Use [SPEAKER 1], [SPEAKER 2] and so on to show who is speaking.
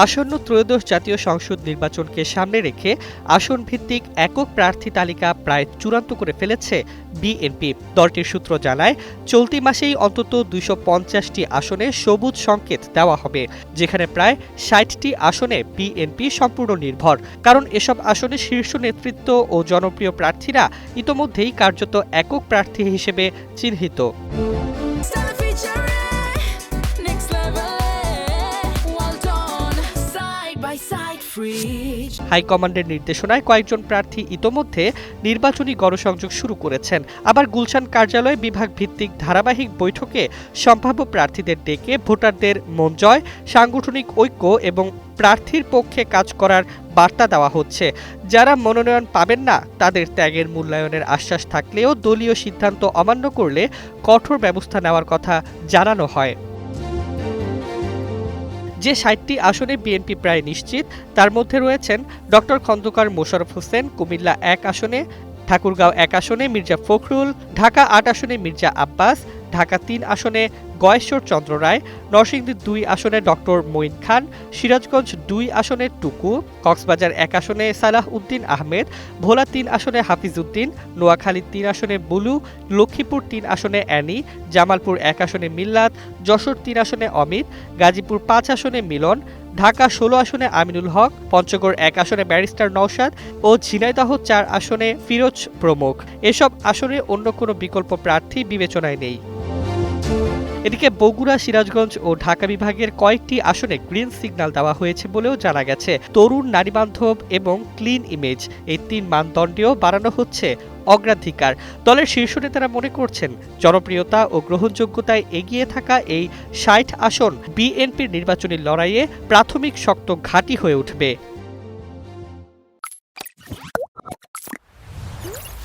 [SPEAKER 1] আসন্ন ত্রয়োদশ জাতীয় সংসদ নির্বাচনকে সামনে রেখে আসন ভিত্তিক একক প্রার্থী তালিকা প্রায় চূড়ান্ত করে ফেলেছে বিএনপি। দলটির সূত্র জানায়, চলতি মাসেই অন্তত দুইশো পঞ্চাশটি আসনে সবুজ সংকেত দেওয়া হবে, যেখানে প্রায় ষাটটি আসনে বিএনপি সম্পূর্ণ নির্ভর। কারণ এসব আসনে শীর্ষ নেতৃত্ব ও জনপ্রিয় প্রার্থীরা ইতোমধ্যেই কার্যত একক প্রার্থী হিসেবে চিহ্নিত। হাইকমান্ডের নির্দেশনায় কয়েকজন প্রার্থী ইতোমধ্যে নির্বাচনী গণসংযোগ শুরু করেছেন। আবার গুলশান কার্যালয়ে বিভাগ ভিত্তিক ধারাবাহিক বৈঠকে সম্ভাব্য প্রার্থীদের ডেকে ভোটারদের মন জয়, সাংগঠনিক ঐক্য এবং প্রার্থীর পক্ষে কাজ করার বার্তা দেওয়া হচ্ছে। যারা মনোনয়ন পাবেন না, তাদের ত্যাগের মূল্যায়নের আশ্বাস থাকলেও দলীয় সিদ্ধান্ত অমান্য করলে কঠোর ব্যবস্থা নেওয়ার কথা জানানো হয়। যে ষাটটি আসনে বিএনপি প্রায় নিশ্চিত, তার মধ্যে রয়েছেন ডক্টর খন্দকার মোশারফ হোসেন, কুমিল্লা এক আসনে, ঠাকুরগাঁও এক আসনে মির্জা ফখরুল, ঢাকা আট আসনে মির্জা আব্বাস ঢাকা তিন আসনে গয়েশ্বর চন্দ্র রায়, নরসিংদী দুই আসনে ডক্টর মঈন খান, সিরাজগঞ্জ দুই আসনে টুকু, কক্সবাজার এক আসনে সালাহ উদ্দিন আহমেদ, ভোলা তিন আসনে হাফিজ উদ্দিন, নোয়াখালী তিন আসনে বুলু, লক্ষ্মীপুর তিন আসনে অ্যানি, জামালপুর এক আসনে মিল্লাত, যশোর তিন আসনে অমিত, গাজীপুর পাঁচ আসনে মিলন, ঢাকা ষোলো আসনে আমিনুল হক, পঞ্চগড় এক আসনে ব্যারিস্টার নওশাদ ও ঝিনাইদহ চার আসনে ফিরোজ প্রমুখ। এসব আসনে অন্য কোনো বিকল্প প্রার্থী বিবেচনায় নেই। এদিকে বগুড়া, সিরাজগঞ্জ ও ঢাকা বিভাগের কয়েকটি আসনে গ্রিন সিগন্যাল দেওয়া হয়েছে বলেও জানা গেছে। তরুণ নারীবান্ধব এবং ক্লিন ইমেজ এই তিন মানদণ্ডেও বাড়ানো হচ্ছে অগ্রাধিকার। দলের শীর্ষ নেতারা মনে করছেন, জনপ্রিয়তা ও গ্রহণযোগ্যতায় এগিয়ে থাকা এই ষাট আসন বিএনপির নির্বাচনী লড়াইয়ে প্রাথমিক শক্ত ঘাঁটি হয়ে উঠবে।